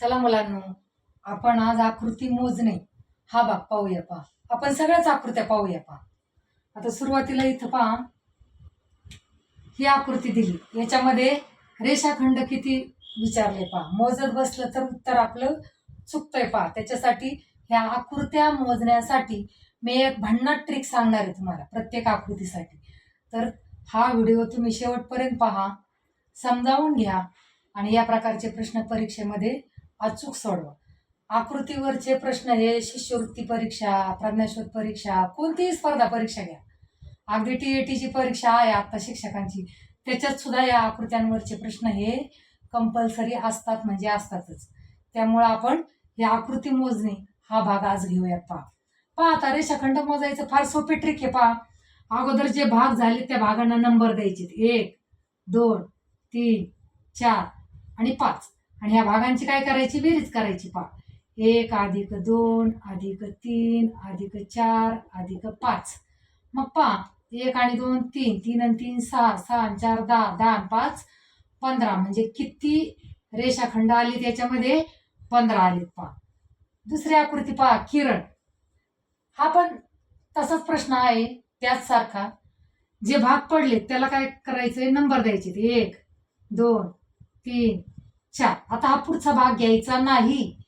चला मुलांनो आपण आज आकृती मोजणे हा भाग पाहूया पहा. आपण सगळ्याच आकृत्या पाहूया पहा. आता सुरुवातीला इथं पहा. ही आकृती दिली. याच्यामध्ये रेषाखंड किती विचारले पहा. मोजत बसलं तर उत्तर आपलं चुकतंय पहा. त्याच्यासाठी ह्या आकृत्या मोजण्यासाठी मी एक भन्नाट ट्रिक सांगणार आहे तुम्हाला प्रत्येक आकृतीसाठी. तर हा व्हिडिओ तुम्ही शेवटपर्यंत पहा. समजावून घ्या. आणि या प्रकारचे प्रश्न परीक्षेमध्ये अचूक सोडवा. आकृतीवरचे प्रश्न हे शिष्यवृत्ती परीक्षा प्रज्ञाशोध परीक्षा कोणतीही स्पर्धा परीक्षा घ्या. अगदी टी ए टीची परीक्षा आहे आता शिक्षकांची. त्याच्यात सुद्धा या आकृत्यांवरचे प्रश्न हे कंपल्सरी असतात म्हणजे असतातच. त्यामुळं आपण हे आकृती मोजणे हा भाग आज घेऊयात पहा. पहा आता रेषाखंड मोजायचं फार सोपी ट्रिक आहे पहा. अगोदर जे भाग झाले त्या भागांना नंबर द्यायचे एक दोन तीन चार आणि पाच. आणि ह्या भागांची काय करायची? बेरीज करायची पहा. एक अधिक दोन अधिक तीन अधिक चार अधिक पाच. मग पहा. एक आणि दोन तीन. तीन आणि तीन सहा. सहा आणि चार दहा. दहा आणि पाच पंधरा. म्हणजे किती रेषाखंड आली त्याच्यामध्ये? पंधरा आलीत पहा. दुसरी आकृती पहा. किरण. हा पण तसाच प्रश्न आहे. त्याच सारखा जे भाग पडले त्याला काय करायचंय? नंबर द्यायचे ते एक दोन तीन चार आता हा पुढचा भाग घ्यायचा नाही.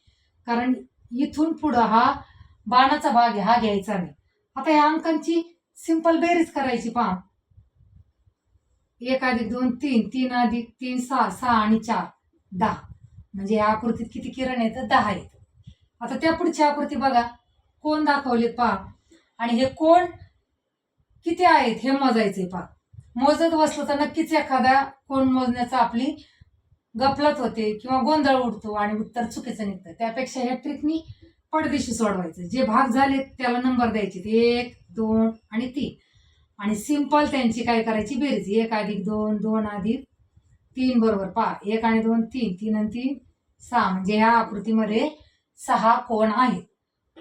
कारण इथून पुढं हा बाणाचा भाग आहे हा घ्यायचा नाही. आता या अंकांची सिंपल बेरीज करायची पहा. एक अधिक दोन तीन तीन अधिक तीन सहा सहा आणि चार दहा. म्हणजे या आकृतीत किती किरण आहेत? दहा आहेत. आता त्या पुढची आकृती बघा. कोण दाखवलेत पहा. आणि हे कोण? किती आहेत? हे मोजायचे पहा. मोजत बसलं तर नक्कीच एखादा कोण मोजण्याचा आपली गफलत होते किंवा गोंधळ उडतो आणि उत्तर चुकीचं निघतं. त्यापेक्षा ह्या ट्रिकनी पडदिशी सोडवायचं. जे भाग झाले त्याला नंबर द्यायचे. एक दोन आणि तीन. आणि सिंपल त्यांची काय करायची? बेरीज. एक अधिक दोन दोन अधिक तीन बरोबर पा एक आणि दोन तीन. तीन आणि तीन सहा. म्हणजे ह्या आकृतीमध्ये सहा कोण आहेत?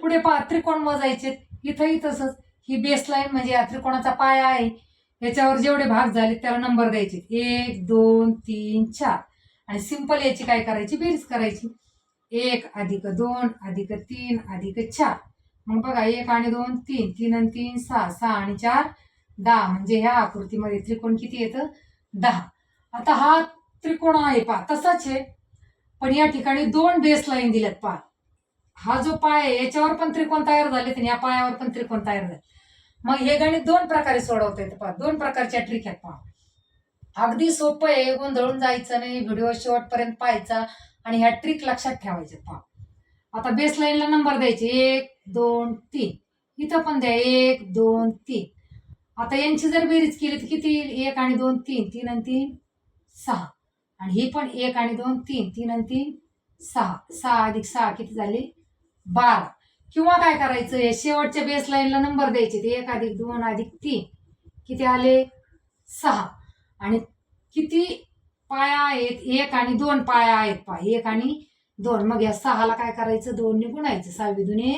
पुढे पहा त्रिकोण मोजायचे इथंही तसंच. ही बेसलाईन म्हणजे या त्रिकोणाचा पाया आहे. याच्यावर जेवढे भाग झाले त्याला नंबर द्यायचे एक दोन तीन चार. आणि सिंपल याची काय करायची? बेरीज करायची. एक अधिक दोन अधिक तीन अधिक चार. मग बघा एक आणि दोन तीन. तीन आणि तीन सहा. सहा आणि चार दहा. म्हणजे ह्या आकृतीमध्ये त्रिकोण किती येतं? दहा. आता हा त्रिकोण आहे पहा तसाच आहे. पण या ठिकाणी दोन बेस लाईन दिल्यात पा हा जो पाय आहे याच्यावर पण त्रिकोण तयार झाले आणि या पायावर पण त्रिकोण तयार झाले मग हे गणित दोन प्रकारे सोडवता येतं पहा. दोन प्रकारच्या ट्रिक आहेत पहा. अगदी सोपं आहे गोंधळून जायचं नाही व्हिडिओ शेवटपर्यंत पाहायचा आणि ह्या ट्रिक लक्षात ठेवायच्या पहा आता बेसलाईनला नंबर द्यायचे एक दोन तीन. इथं पण द्या एक दोन तीन. आता यांची जर बेरीज केली तर किती येईल? एक आणि दोन तीन. तीन आणि तीन सहा. आणि ही पण एक आणि दोन तीन. तीन आणि तीन सहा. सहा अधिक सहा किती झाले? बारा. किंवा काय करायचं? हे शेवटच्या बेसलाईनला नंबर द्यायचे. ते एक अधिक दोन अधिक तीन. किती आले? सहा. आणि किती पाया आहेत? एक आणि दोन पाया आहेत पा एक आणि दोन. मग या सहाला काय करायचं? दोन निघून गुणायचं सहावी दुने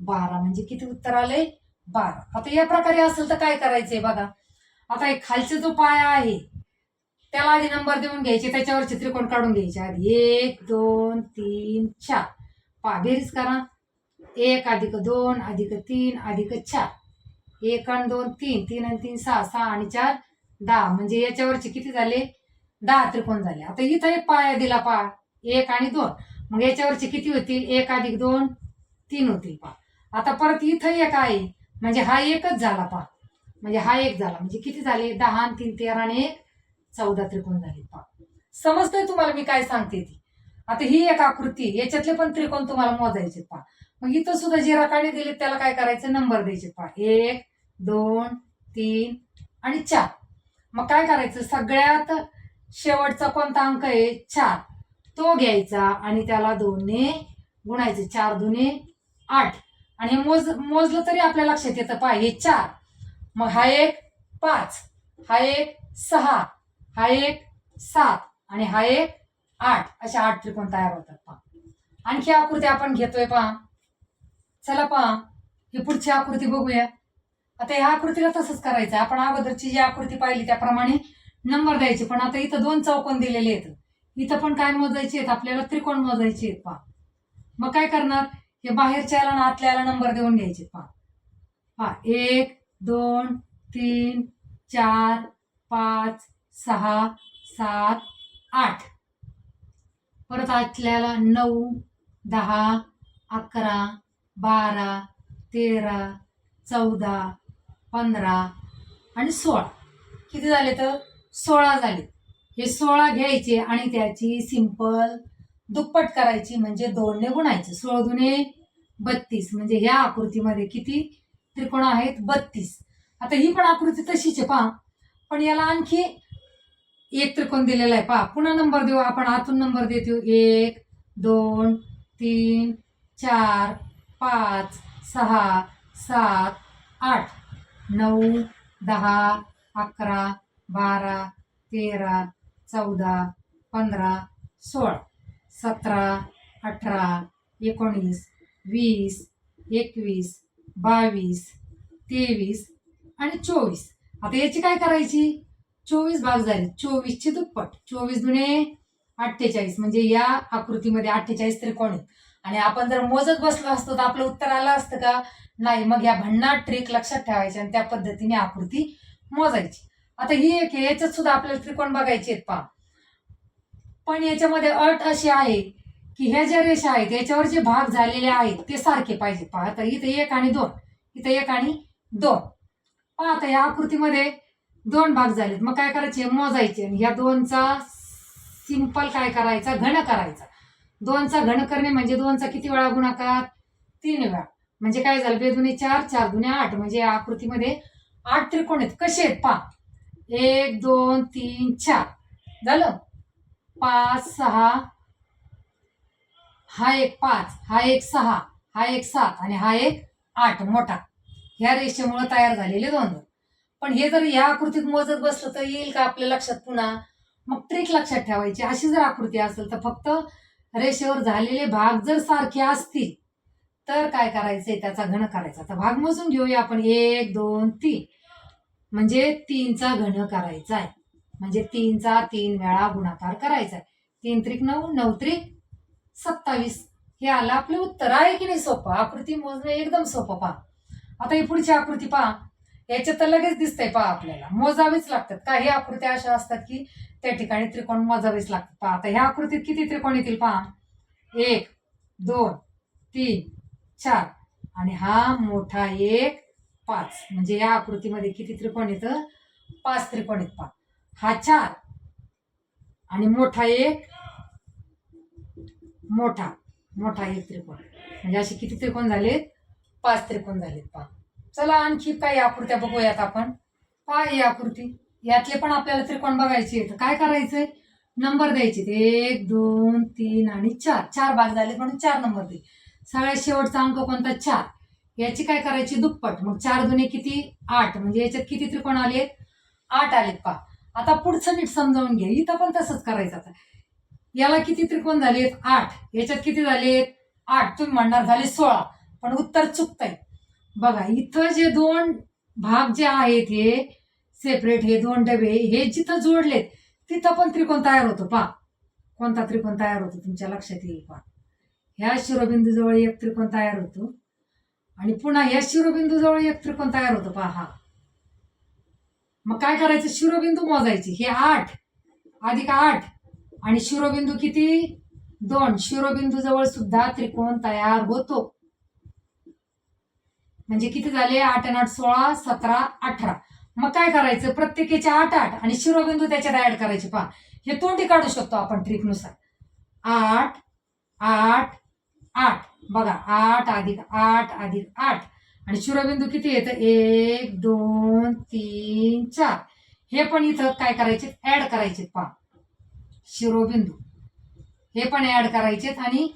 बारा. म्हणजे किती उत्तर आले? बारा. आता या प्रकारे असेल तर काय करायचंय बघा. आता एक खालचा जो पाया आहे त्याला आधी नंबर देऊन घ्यायचे. त्याच्यावर चित्रिकोण काढून घ्यायचे. आधी एक दोन तीन चार. पा बेरीज करा. एक अधिक दोन अधिक तीन अधिक चार. एक आणि दोन तीन. तीन आणि तीन सहा. सहा आणि चार. दहा म्हणजे याच्यावरचे किती झाले? दहा त्रिकोण झाले. आता इथं एक पाया दिला पा एक आणि दोन. मग याच्यावरचे किती होतील? एक अधिक दोन तीन होतील पा आता परत इथं एक आहे. म्हणजे हा एकच झाला पा म्हणजे हा एक झाला. म्हणजे किती झाले? दहा आणि तीन तेरा आणि एक. चौदा त्रिकोण झाले पा समजतंय तुम्हाला मी काय सांगते ती? आता ही एक आकृती याच्यातले पण त्रिकोण तुम्हाला मोजायचे पा मग इथं सुद्धा जे रकाने दिले त्याला काय करायचं? नंबर द्यायचे पा एक दोन तीन आणि चार. मग काय करायचं? सगळ्यात शेवटचा कोणता अंक आहे? चार. तो घ्यायचा आणि त्याला दोनने गुणायचे. चार दोन्ही आठ. आणि हे मोज मोजलं तरी आपल्या लक्षात येतं. पहा हे चार. मग हा एक पाच. हा एक सहा. हा एक सात. आणि हा एक आठ. अशा आठ त्रिकोण तयार होतात. पहा. आणखी आकृती आपण घेतोय पहा. चला पहा. ही पुढची आकृती बघूया. आता ह्या आकृतीला तसंच करायचं. आपण अगोदरची जी आकृती पाहिली त्याप्रमाणे नंबर द्यायचे. पण आता इथं दोन चौकोन दिलेले आहेत. इथं पण काय मोजायचे आहेत? आपल्याला त्रिकोण मोजायचे आहेत पहा. मग काय करणार? हे बाहेरच्याला आणि आतल्याला नंबर देऊन घ्यायचे पहा. पहा एक दोन तीन चार पाच सहा सात आठ. परत आतल्याला नऊ दहा अकरा बारा तेरा चौदा पंधरा आणि सोळा. किती झाले तर? सोळा झाले. हे सोळा घ्यायचे आणि त्याची सिंपल दुप्पट करायची म्हणजे दोनने गुणायचे. सोळा दुने बत्तीस. म्हणजे ह्या आकृतीमध्ये किती त्रिकोण आहेत? बत्तीस. आता ही पण आकृती तशीच आहे पहा. पण याला आणखी एक त्रिकोण दिलेला आहे पहा. पुन्हा नंबर देऊ. आपण आतून नंबर देतो. एक दोन तीन चार पाच सहा सात आठ. नऊ दहा अकरा बारा तेरा चौदा पंधरा सोळा सतरा अठरा एकोणीस वीस एकवीस बावीस तेवीस आणि चोवीस. आता याची काय करायची? चोवीस भाग झाले. चोवीसची दुप्पट. चोवीस दुने अठ्ठेचाळीस. म्हणजे या आकृतीमध्ये अठ्ठेचाळीस त्रिकोण आहेत. आणि आपण जर मोजत बसलो असतो तर आपलं उत्तर आलं असतं का? नाही मग या भन्नाट ट्रिक लक्षात ठेवायची आणि त्या पद्धतीने आकृती मोजायची. आता ही एक याच्यात सुद्धा आपल्याला त्रिकोण बघायचे आहेत पहा. पण याच्यामध्ये अट अशी आहे की ह्या ज्या रेषा आहेत याच्यावर जे भाग झालेले आहेत ते सारखे पाहिजे. पहा आता इथे एक आणि दोन इथे एक आणि दोन. पहा आता या आकृतीमध्ये दोन भाग झालेत. मग काय करायचे? मोजायचे. आणि या दोनचा सिंपल काय करायचा? घन करायचा. दोनचा घन करणे म्हणजे दोनचा किती वेळा गुणाकार? तीन वेळा. म्हणजे काय झालं? बेदुने चार चार दुने आठ. म्हणजे या आकृतीमध्ये आठ त्रिकोण आहेत. कसे आहेत? पा एक दोन तीन चार. झालं? पाच सहा. हा एक पाच हा एक सहा हा एक सात आणि हा एक आठ. मोठा. ह्या रेषेमुळे तयार झालेले दोन दोन. पण हे जर या आकृतीत मोजत बसलं तर येईल का आपल्या लक्षात पुन्हा? मग ट्रिक लक्षात ठेवायची. अशी जर आकृती असेल तर फक्त रेषेवर झालेले भाग जर सारखे असतील तर काय करायचंय? त्याचा घन करायचा. तर भाग मोजून घेऊया आपण. एक दोन तीन. म्हणजे तीनचा घन करायचा आहे म्हणजे तीनचा तीन वेळा गुणाकार करायचा आहे तीन त्रिक नऊ नऊ त्रिक सत्तावीस. हे आलं आपलं उत्तर. आहे की नाही सोपं? आकृती मोजणं एकदम सोपं पहा. आता ही पुढची आकृती पहा. याच्यात तर लगेच दिसतंय पहा आपल्याला. मोजावीच लागतात. काही आकृत्या अशा असतात की त्या ठिकाणी त्रिकोण मोजावेच लागतात. पहा आता ह्या आकृतीत किती त्रिकोण येतील पहा? एक दोन तीन. चार. आणि हा मोठा एक पाच. म्हणजे या आकृतीमध्ये किती त्रिकोण येतं? पाच त्रिकोण येत पहा हा चार. आणि मोठा एक मोठा. मोठा एक त्रिकोण. म्हणजे असे किती त्रिकोण झालेत? पाच त्रिकोण झालेत पहा. चला आणखी काही आकृत्या बघूयात आपण. पहा ही आकृती. यातले पण आपल्याला त्रिकोण बघायचे तर काय करायचंय? नंबर द्यायचे. एक दोन तीन आणि चार. चार भाग झाले म्हणून चार नंबर दे. सगळ्यात शेवटचा अंक कोणता? चार. याची काय करायची? दुप्पट. मग चार दुने किती? आठ. म्हणजे याच्यात किती त्रिकोण आलेत? आठ आलेत पहा. आता पुढचं नीट समजावून घ्या. इथं पण तसंच करायचं आता. याला किती त्रिकोण झालेत? आठ. याच्यात किती झालेत? आठ. तुम्ही म्हणणार झाले सोळा. पण उत्तर चुकतंय. बघा इथं जे दोन भाग जे आहेत हे सेपरेट हे दोन डबे हे जिथं जोडलेत तिथं पण त्रिकोण तयार होतो पा कोणता त्रिकोण तयार होतो तुमच्या लक्षात येईल पा ह्या शिरोबिंदूजवळ एक त्रिकोण तयार होतो. आणि पुन्हा ह्या शिरोबिंदूजवळ एक त्रिकोण तयार होतो. पहा हा. मग काय करायचं? शिरोबिंदू मोजायचे. हे आठ. अधिक आठ. आणि शिरोबिंदू किती? दोन. शिरोबिंदू जवळ सुद्धा त्रिकोण तयार होतो. म्हणजे किती झाले? आठ आणि आठ सोळा सतरा अठरा. मग काय करायचं? प्रत्येकीचे आठ आठ. आणि शिरोबिंदू त्याच्यात ऍड करायचे. पहा. हे तोंडी काढू शकतो आपण ट्रिकनुसार आठ आठ आठ. बघा आठ अधिक आठ अधिक आठ. आणि शिरोबिंदू किती येतं? एक दोन तीन चार. हे पण इथं काय करायचे ऍड करायचे पहा. शिरोबिंदू. हे पण ऍड करायचेत आणि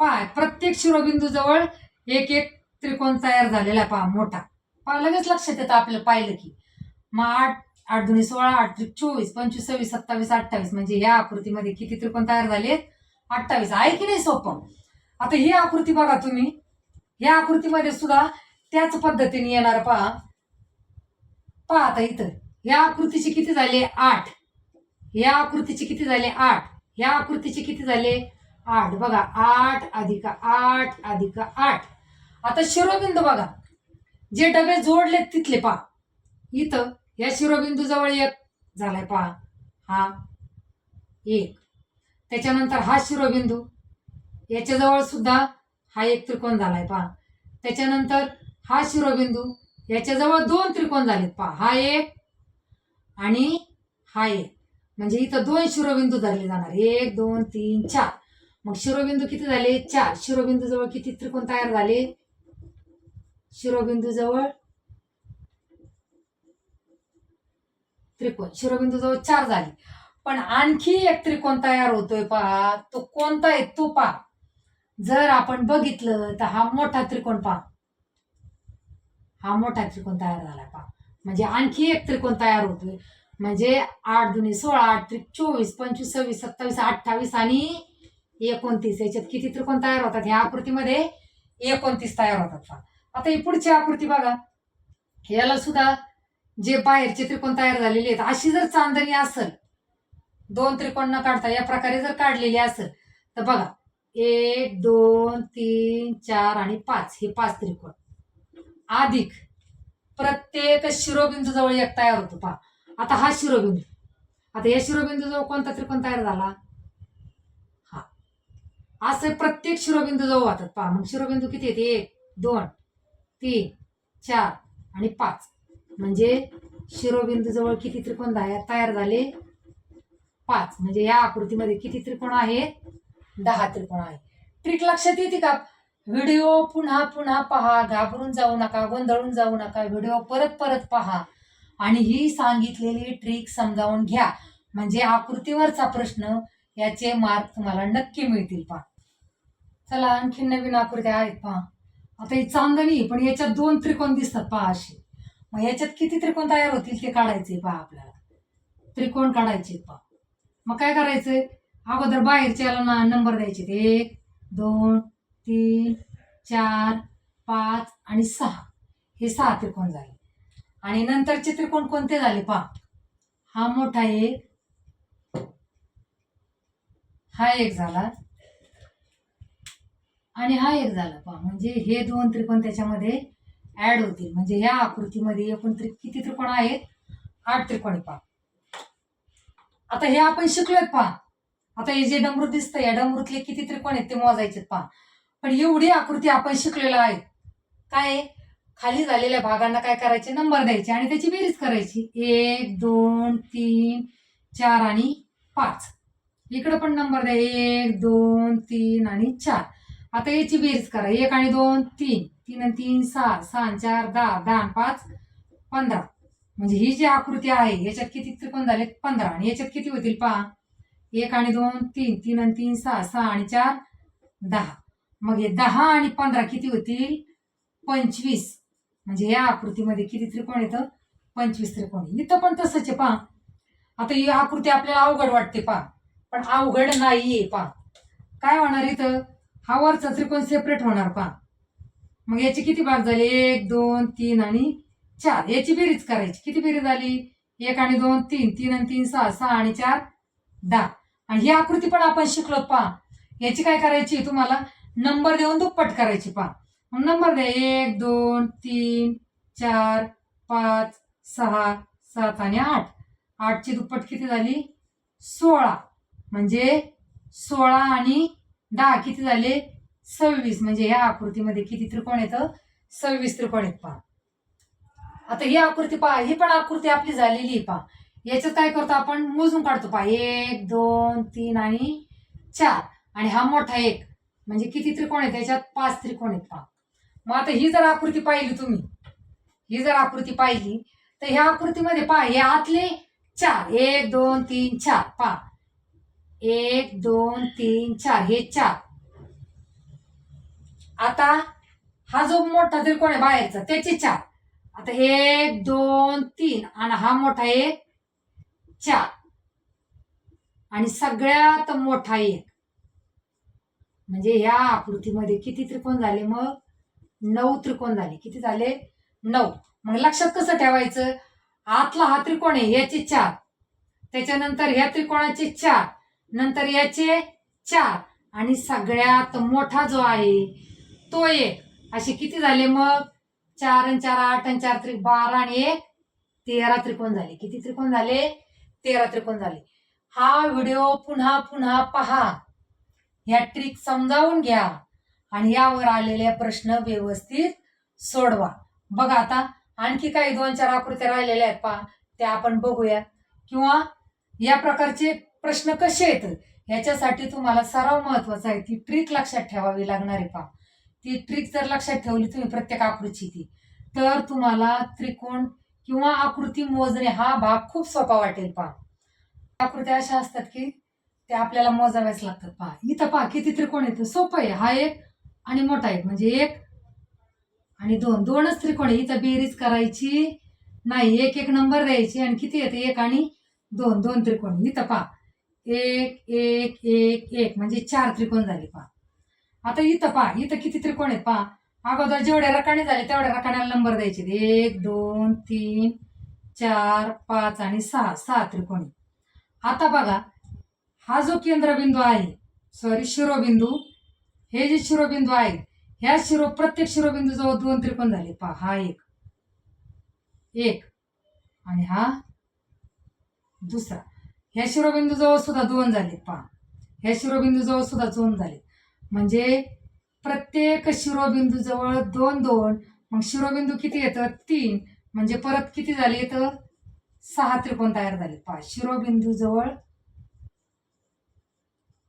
पहा प्रत्येक शिरोबिंदू जवळ एक एक त्रिकोण तयार झालेला पहा मोठा. पहा लगेच लक्षात येतं आपल्याला पाहिलं की. मग आठ आठ दोन्ही सोळा आठ चोवीस पंचवीस सव्वीस सत्तावीस अठ्ठावीस. म्हणजे या आकृतीमध्ये किती त्रिकोण तयार झाले अठ्ठावीस. आहे की नाही सोपं? आता ही आकृती बघा तुम्ही. या आकृतीमध्ये सुद्धा त्याच पद्धतीने येणार पहा. पहा आता इथं. या आकृतीचे किती झाले? आठ. या आकृतीचे किती झाले? आठ. ह्या आकृतीचे किती झाले? आठ. बघा आठ अधिक आठ अधिक आठ. आता शिरोबिंदू बघा. जे डबे जोडलेत तिथले पहा. इथं या शिरोबिंदू जवळ एक झालाय पहा. हा. एक. त्याच्यानंतर हा शिरोबिंदू. याच्याजवळ सुद्धा हा एक त्रिकोण झालाय पहा. त्याच्यानंतर हा शिरोबिंदू याच्याजवळ दोन त्रिकोण झालेत पहा. हा एक आणि हा एक. म्हणजे इथं दोन शिरोबिंदू धरले जाणार. एक दोन तीन चार. मग शिरोबिंदू किती झाले? चार. शिरोबिंदू जवळ किती त्रिकोण तयार झाले? शिरोबिंदू जवळ त्रिकोण. शिरोबिंदू जवळ चार झाले. पण आणखी एक त्रिकोण तयार होतोय पहा. तो कोणता आहे? तो पहा. जर आपण बघितलं तर हा मोठा त्रिकोण पहा. हा मोठा त्रिकोण तयार झाला पहा. म्हणजे आणखी एक त्रिकोण तयार होतोय. म्हणजे आठ दुनी सोळा आठ त्रिक चोवीस पंचवीस सव्वीस सत्तावीस अठ्ठावीस आणि एकोणतीस. याच्यात किती त्रिकोण तयार होतात? ह्या आकृतीमध्ये एकोणतीस तयार होतात पहा. आता ही पुढची आकृती बघा. याला सुद्धा जे बाहेरचे त्रिकोण तयार झालेले आहेत अशी जर चांदणी असेल दोन त्रिकोण न काढता या प्रकारे जर काढलेली असेल तर बघा एक दोन तीन चार आणि पाच. हे पाच त्रिकोण. अधिक प्रत्येक शिरोबिंदू जवळ एक तयार होतो. पहा. आता हा शिरोबिंदू. आता या शिरोबिंदू जवळ कोणता त्रिकोण तयार झाला? हा. असे प्रत्येक शिरोबिंदू जवळ वाहतात. पहा. मग शिरोबिंदू किती येते एक दोन तीन चार आणि पाच. म्हणजे शिरोबिंदू जवळ किती त्रिकोण तयार तयार झाले? पाच. म्हणजे या आकृतीमध्ये किती त्रिकोण आहेत? दहा त्रिकोण आहे. ट्रिक लक्षात येते का? व्हिडिओ पुन्हा पुन्हा पहा घाबरून जाऊ नका गोंधळून जाऊ नका व्हिडिओ परत परत पहा. आणि ही सांगितलेली ट्रिक समजावून घ्या. म्हणजे आकृतीवरचा प्रश्न याचे मार्क तुम्हाला नक्की मिळतील पहा. चला आणखी नवीन आकृत्या आहेत पहा. आता ही चांदणी पण याच्यात दोन त्रिकोण दिसतात पहा असे. मग याच्यात किती त्रिकोण तयार होतील ते काढायचे पहा आपल्याला. त्रिकोण काढायचे पहा. मग काय करायचंय? अगोदर बाहेरच्याला ना नंबर द्यायचे एक दोन तीन चार पाच आणि सहा. हे सहा त्रिकोण झाले. आणि नंतरचे त्रिकोण कोणते झाले पहा. हा मोठा एक हा एक झाला. आणि हा एक झाला पहा. म्हणजे हे दोन त्रिकोण त्याच्यामध्ये ॲड होतील. म्हणजे ह्या आकृतीमध्ये एकूण त्रि किती त्रिकोण आहेत? आठ त्रिकोण आहे पहा. आता हे आपण शिकलोय पहा. आता हे जे डमरू दिसतं या डमरूतले किती त्रिकोण आहेत ते मोजायचे पहा. पण एवढी आकृती आपण शिकलेलो आहे. काय खाली झालेल्या भागांना काय करायचे? नंबर द्यायचे आणि त्याची बेरीज करायची. एक दोन तीन चार आणि पाच. इकडं पण नंबर द्या. एक दोन तीन आणि चार. आता याची बेरीज करा. एक आणि दोन तीन. तीन आणि तीन सहा. सहा आणि चार दहा. दहा आणि पाच पंधरा. म्हणजे ही जी आकृती आहे याच्यात किती त्रिकोण झाले पंधरा. आणि याच्यात किती होतील पहा? एक आणि दोन तीन. तीन आणि तीन सहा. सहा आणि चार दहा. मग हे दहा आणि पंधरा किती होतील? पंचवीस. म्हणजे या आकृतीमध्ये किती त्रिकोण येतं? पंचवीस त्रिकोण. इथं पण तसंच आहे पहा. आता ही आकृती आपल्याला अवघड वाटते पहा. पण अवघड नाहीये पहा. काय होणार इथं? हा वरचा त्रिकोण सेपरेट होणार पहा. मग याचे किती भाग झाले? एक दोन तीन आणि चार. याची बेरीज करायची. किती बेरीज झाली? एक आणि दोन तीन. तीन आणि तीन सहा. सहा आणि चार दहा. आणि ही आकृती पण आपण शिकलो पहा. याची काय करायची तुम्हाला? नंबर देऊन दुप्पट करायची पहा. मग नंबर द्या. एक दोन तीन चार पाच सहा सात आणि आठ. आठची दुप्पट किती झाली? सोळा. म्हणजे सोळा आणि दहा किती झाले? सव्वीस. म्हणजे या आकृतीमध्ये किती त्रिकोण येतं सव्वीस त्रिकोण आहेत पहा. आता ही आकृती पहा. ही पण आकृती आपली झालेली आहे पहा. याच्यात काय करतो आपण? मोजून काढतो पहा. एक दोन तीन आणि चार. आणि हा मोठा एक. म्हणजे किती त्रिकोण आहेत? त्याच्यात पाच त्रिकोण आहेत पहा. मग आता ही जर आकृती पाहिली तुम्ही ही जर आकृती पाहिली तर ह्या आकृतीमध्ये पहा हे आतले चार. एक दोन तीन चार. पहा. एक दोन तीन चार. हे चार. आता हा जो मोठा त्रिकोण आहे बाहेरचा त्याचे चार. आता एक दोन तीन. आणि हा मोठा एक चार. आणि सगळ्यात मोठा एक. म्हणजे ह्या आकृतीमध्ये किती त्रिकोण झाले? मग नऊ त्रिकोण झाले. किती झाले? नऊ. मग लक्षात कसं ठेवायचं? आतला हा त्रिकोण आहे याचे चार. त्याच्यानंतर ह्या त्रिकोणाचे चार. नंतर याचे चार. आणि सगळ्यात मोठा जो आहे तो एक. असे किती झाले मग? चार आणि चार आठ आणि चार त्रिक बारा आणि एक. तेरा त्रिकोण झाले. किती त्रिकोण झाले? तेरा त्रिकोण झाले. हा व्हिडिओ पुन्हा पुन्हा पहा. ह्या ट्रिक समजावून घ्या आणि यावर आलेले प्रश्न व्यवस्थित सोडवा. बघा आता आणखी काही दोन चार आकृत्या राहिलेल्या आहेत पहा. त्या आपण बघूया किंवा या प्रकारचे प्रश्न कसे आहेत? याच्यासाठी तुम्हाला सराव महत्त्वाचा आहे. ती ट्रिक लक्षात ठेवावी लागणार आहे पहा. ती ट्रिक जर लक्षात ठेवली तुम्ही प्रत्येक आकृतीची ती तर तुम्हाला त्रिकोण किंवा आकृती मोजणे हा भाग खूप सोपा वाटेल पहा. आकृत्या अशा असतात की त्या आपल्याला मोजाव्याच लागतात पहा. इथं पहा किती त्रिकोण येतं सोपं आहे. हा एक आणि मोठा एक. म्हणजे एक आणि दोन. दोनच त्रिकोण आहे इथं बेरीज करायची नाही. एक एक नंबर द्यायची आणि किती येते? एक आणि दोन. दोन त्रिकोण. इथं पहा. एक एक एक एक. म्हणजे चार त्रिकोण झाले पहा. आता इथं पहा. इथं किती त्रिकोण आहेत? पहा. अगोदर जेवढ्या रकाने झाले तेवढ्या रकाण्याला नंबर द्यायचे. एक दोन तीन चार पाच आणि सहा. सहा त्रिकोणी. आता बघा हा जो केंद्रबिंदू आहे सॉरी शिरोबिंदू हे जे शिरोबिंदू आहे ह्या शिरो प्रत्येक शिरोबिंदू जवळ दोन त्रिकोण झाले. पहा हा एक एक आणि हा दुसरा. ह्या शिरोबिंदू जवळ सुद्धा दोन झाले. पहा ह्या शिरोबिंदू जवळ सुद्धा दोन झाले. म्हणजे प्रत्येक शिरोबिंदू जवळ दोन दोन मग शिरोबिंदू किती येतं? तीन. म्हणजे परत किती झाले तर सहा त्रिकोण तयार झाले. पहा शिरोबिंदू जवळ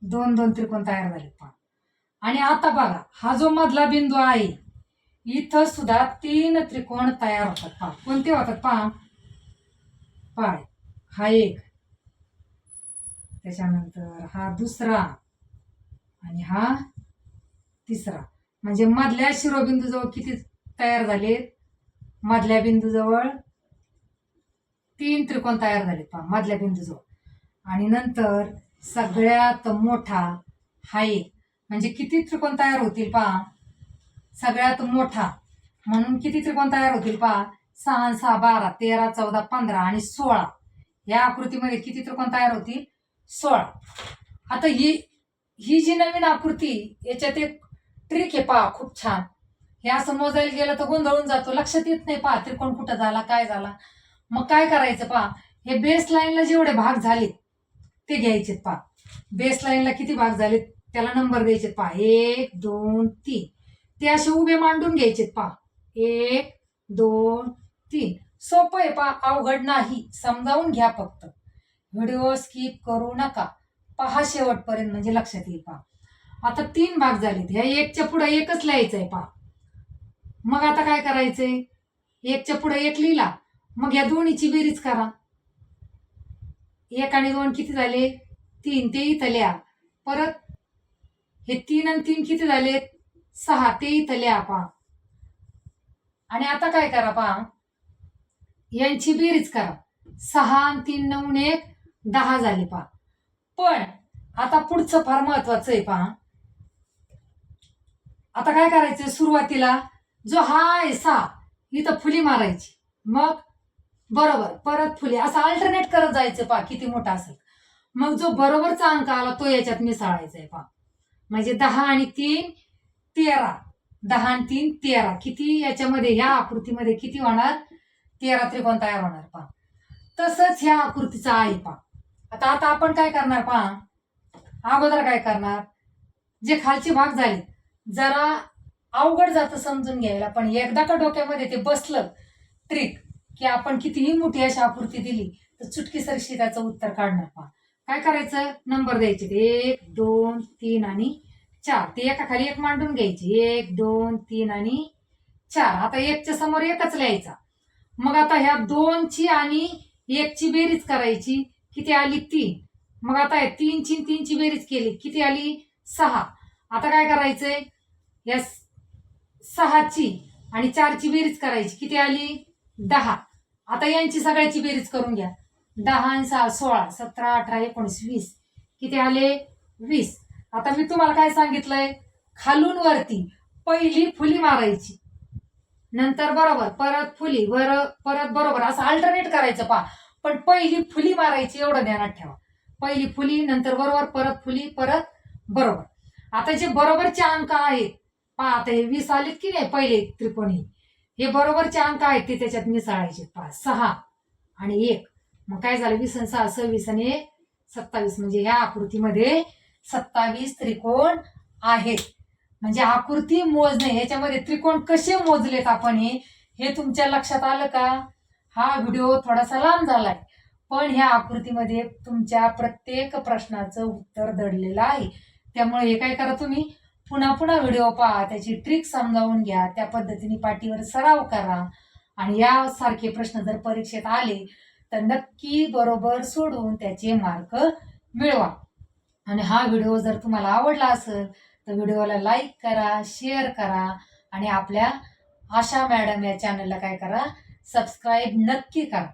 दोन दोन त्रिकोण तयार झाले. पहा. आणि आता बघा हा जो मधला बिंदू आहे इथं सुद्धा तीन त्रिकोण तयार होतात. पहा कोणते होतात? पहा. पाय हा एक. त्याच्यानंतर हा दुसरा. आणि हा तिसरा. म्हणजे मधल्या शिरोबिंदूजवळ किती तयार झालेत मधल्या बिंदूजवळ तीन त्रिकोण तयार झालेत पहा मधल्या बिंदूजवळ. आणि नंतर सगळ्यात मोठा हा एक. म्हणजे किती त्रिकोण तयार होतील पहा? सगळ्यात मोठा. म्हणून किती त्रिकोण तयार होतील पहा? सहा सहा बारा तेरा चौदा पंधरा आणि सोळा. या आकृतीमध्ये किती त्रिकोण तयार होतील? सोळा. आता ही ही जी नवीन आकृती याच्यात एक ट्रिक आहे पहा खूप छान. हे असं मोजायला गेलं तर गोंधळून जातो. लक्षात येत नाही पहा त्रिकोण कुठं झाला काय झाला. मग काय करायचं पहा हे बेस लाईनला जेवढे भाग झालेत ते घ्यायचेत पहा. बेस लाईनला किती भाग झालेत त्याला नंबर द्यायचेत पहा. एक दोन तीन. ते असे उभे मांडून घ्यायचेत पहा. एक दोन तीन. सोपं आहे पहा अवघड नाही. समजावून घ्या फक्त. व्हिडिओ स्किप करू नका. पहा शेवटपर्यंत म्हणजे लक्षात येईल पहा. आता तीन भाग झालेत. ह्या एकच्या पुढे एकच लिहायचं आहे पहा. मग आता काय करायचंय? एकच्या पुढे एक लिहिला. मग या दोन्हीची बेरीज करा. एक आणि दोन किती झाले? तीन. ते इथं लिहा. परत हे तीन आणि तीन किती झाले? सहा. ते इथं लिहा पहा. आणि आता काय करा पहा? यांची बेरीज करा. सहा आणि तीन नऊ एक दहा झाले पहा. पण आता पुढचं फार महत्वाचं आहे पहा. आता काय करायचं सुरुवातीला? जो हा ऐसा सहा इथं फुली मारायची. मग? बरोबर परत फुली. असं अल्टरनेट करत जायचं पहा किती मोठा असेल. मग जो बरोबरचा अंक आला तो याच्यात मिसळायचा आहे पहा. म्हणजे दहा आणि तीन तेरा. दहा आणि तीन तेरा. किती याच्यामध्ये ह्या आकृतीमध्ये किती होणार? तेरा त्रिकोण तयार होणार पहा. तसंच ह्या आकृतीचा आहे पहा. आता आता आपण काय करणार पहा? अगोदर काय करणार? जे खालचे भाग झाले जरा अवघड जातं समजून घ्यायला पण एकदा का डोक्यामध्ये ते बसलं ट्रिक की आपण कितीही मोठी अशी आकृती दिली तर चुटकीसरशी त्याचं उत्तर काढणार पहा. काय करायचं? नंबर द्यायचे एक दोन तीन आणि चार. ते एका खाली एक मांडून घ्यायची. एक दोन तीन आणि चार. आता एकच्या समोर एकच लिहायचा. मग आता ह्या दोनची आणि एकची बेरीज करायची. किती आली? तीन. मग आता तीनची तीनची बेरीज केली. किती आली? सहा. आता काय करायचंय? या सहाची आणि चारची बेरीज करायची. किती आली? दहा. आता यांची सगळ्याची बेरीज करून घ्या. दहा आणि सहा सोळा सतरा अठरा एकोणीस वीस. किती आले? वीस. आता मी तुम्हाला काय सांगितलंय? खालून वरती पहिली फुली मारायची. नंतर बरोबर परत फुली वर परत बरोबर. असं अल्टरनेट करायचं पा पण पहिली फुली मारायची एवढं ध्यानात ठेवा. पहिली फुली नंतर बरोबर परत फुली परत बरोबर. आता जे बरोबरचे अंक आहेत पहा आता हे वीस आलेत की नाही पहिले त्रिकोणी. हे बरोबरचे अंक आहेत ते त्याच्यात मिसळायचे. पहा सहा आणि एक. मग काय झालं? वीस आणि सहा सव्वीस आणि एक सत्तावीस. म्हणजे ह्या आकृतीमध्ये सत्तावीस त्रिकोण आहेत. म्हणजे आकृती मोजणे ह्याच्यामध्ये त्रिकोण कसे मोजलेत आपण हे हे तुमच्या लक्षात आलं का? हा व्हिडिओ थोडासा लांब झालाय. पण ह्या आकृतीमध्ये तुमच्या प्रत्येक प्रश्नाचं उत्तर दडलेलं आहे. त्यामुळे हे काय करा तुम्ही? पुन्हा पुन्हा व्हिडिओ पहा. त्याची ट्रिक समजावून घ्या. त्या पद्धतीने पाठीवर सराव करा. आणि यासारखे प्रश्न जर परीक्षेत आले तर नक्की बरोबर सोडून त्याचे मार्क मिळवा. आणि हा व्हिडिओ जर तुम्हाला आवडला असेल तर व्हिडिओला लाईक करा शेअर करा. आणि आपल्या आशा मॅडम या चॅनलला काय करा सबस्क्राईब नक्की करा.